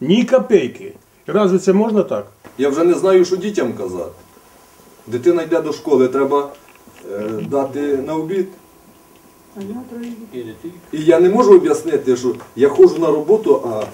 Ні копейки. Разве це можна так? Я вже не знаю, що дітям казати. Дитина йде до школи, треба е, дати на обід. І я не можу об'яснити, що я ходжу на роботу, а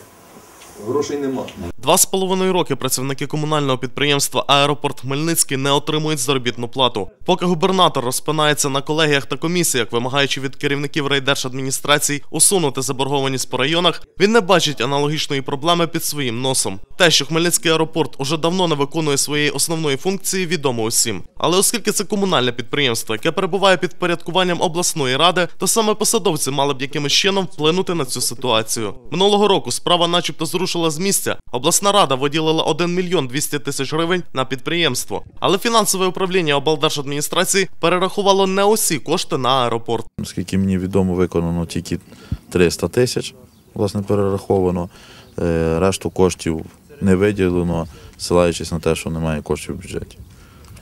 грошей нема. Два з половиною роки працівники комунального підприємства Аеропорт Хмельницький не отримують заробітну плату. Поки губернатор розпинається на колегіях та комісіях, вимагаючи від керівників райдержадміністрацій усунути заборгованість по районах, він не бачить аналогічної проблеми під своїм носом. Те, що Хмельницький аеропорт уже давно не виконує своєї основної функції, відомо усім. Але оскільки це комунальне підприємство, яке перебуває під порядкуванням обласної ради, то саме посадовці мали б якимось чином вплинути на цю ситуацію. Минулого року справа, начебто, зрушила з місця. Обласна рада виділила 1 мільйон 200 тисяч гривень на підприємство. Але фінансове управління облдержадміністрації перерахувало не усі кошти на аеропорт. Наскільки мені відомо, виконано тільки 300 тисяч, власне, перераховано. Е, Решту коштів не виділено, силаючись на те, що немає коштів в бюджеті.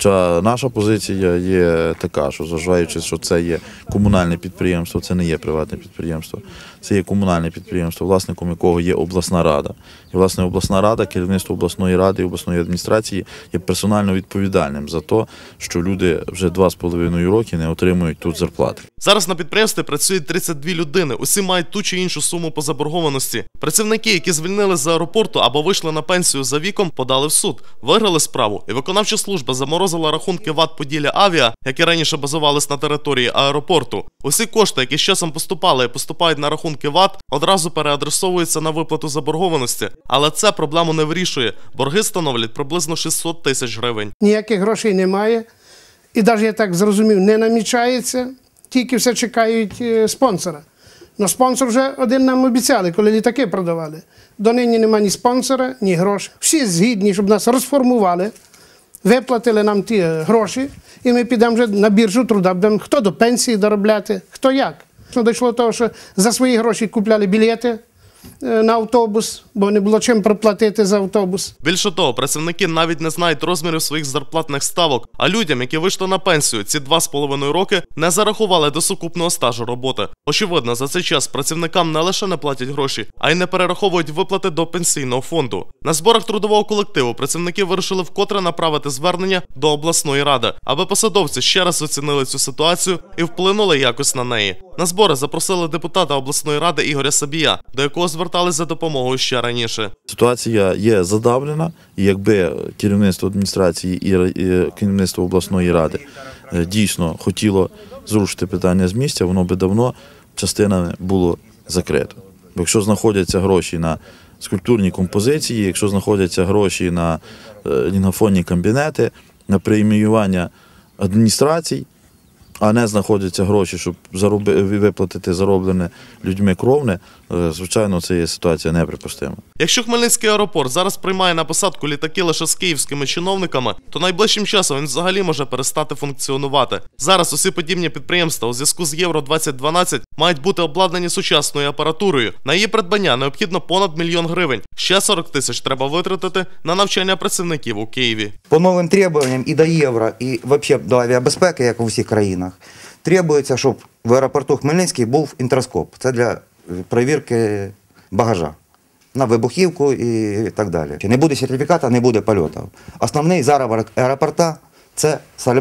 Хоча наша позиція є така, що зважаючи, що це є комунальне підприємство, це не є приватне підприємство, це є комунальне підприємство, власником якого є обласна рада. І власне обласна рада, керівництво обласної ради і обласної адміністрації є персонально відповідальним за те, що люди вже два з половиною роки не отримують тут зарплати. Зараз на підприємстві працюють 32 людини. Усі мають ту чи іншу суму по заборгованості. Працівники, які звільнили з аеропорту або вийшли на пенсію за віком, подали в суд, виграли справу, і виконавча служба заморозила рахунки ВАТ Поділля Авіа, які раніше базувались на території аеропорту. Усі кошти, які з часом поступали і поступають на рахунки ВАТ, одразу переадресовуються на виплату заборгованості. Але це проблему не вирішує. Борги становлять приблизно 600 тисяч гривень. ніяких грошей немає. І навіть я так зрозумів, не намічається, тільки все чекають е, спонсора. Ну, спонсор вже один нам обіцяли, коли літаки продавали. Донині нема ні спонсора, ні грошей. Всі згідні, щоб нас розформували, виплатили нам ті гроші, і ми підемо вже на біржу труда, будемо хто до пенсії доробляти, хто як. Ну, Дійшло до того, що за свої гроші купляли білети на автобус, бо не було чим проплатити за автобус. Більше того, працівники навіть не знають розмірів своїх зарплатних ставок. А людям, які вийшли на пенсію ці два з половиною роки, не зарахували до сукупного стажу роботи. Очевидно, за цей час працівникам не лише не платять гроші, а й не перераховують виплати до пенсійного фонду. На зборах трудового колективу працівники вирішили вкотре направити звернення до обласної ради, аби посадовці ще раз оцінили цю ситуацію і вплинули якось на неї. На збори запросили депутата обласної ради Ігоря Сабія, до якого звертались за допомогою ще раніше. Ситуація є задавлена, і якби керівництво адміністрації і керівництво обласної ради е, дійсно хотіло зрушити питання з місця, воно би давно частинами було закрито. Бо якщо знаходяться гроші на скульптурні композиції, якщо знаходяться гроші на е, лінгофонні кабінети, на преміювання адміністрацій, а не знаходяться гроші, щоб зароби, виплатити зароблене людьми кровне, е, звичайно, це є ситуація неприпустима. Якщо Хмельницький аеропорт зараз приймає на посадку літаки лише з київськими чиновниками, то найближчим часом він взагалі може перестати функціонувати. Зараз усі подібні підприємства у зв'язку з Євро 2012 мають бути обладнані сучасною апаратурою. На її придбання необхідно понад мільйон гривень. Ще 40 тисяч треба витратити на навчання працівників у Києві. По новим требуванням і до євро, і взагалі до авіабезпеки, як у всіх країнах, требується, щоб в аеропорту Хмельницький був інтроскоп. Це для е, перевірки багажа на вибухівку і так далі. Не буде сертифіката, не буде польотів. Основний заробіток аеропорта це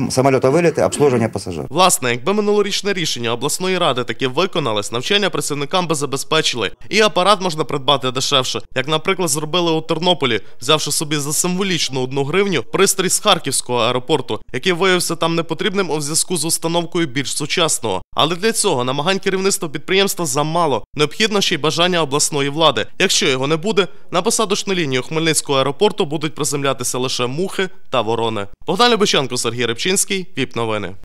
самольотовиліти, обслуження пасажирів. Власне, якби минулорічне рішення обласної ради таки виконалось, навчання працівникам би забезпечили, і апарат можна придбати дешевше, як, наприклад, зробили у Тернополі, взявши собі за символічну одну гривню пристрій з харківського аеропорту, який виявився там непотрібним у зв'язку з установкою більш сучасного. Але для цього намагань керівництва підприємства замало. Необхідно ще й бажання обласної влади. Якщо його не буде, на посадочну лінію Хмельницького аеропорту будуть приземлятися лише мухи та ворони. Богдан Любиченко, Сергій Рибчинський, ВІП новини.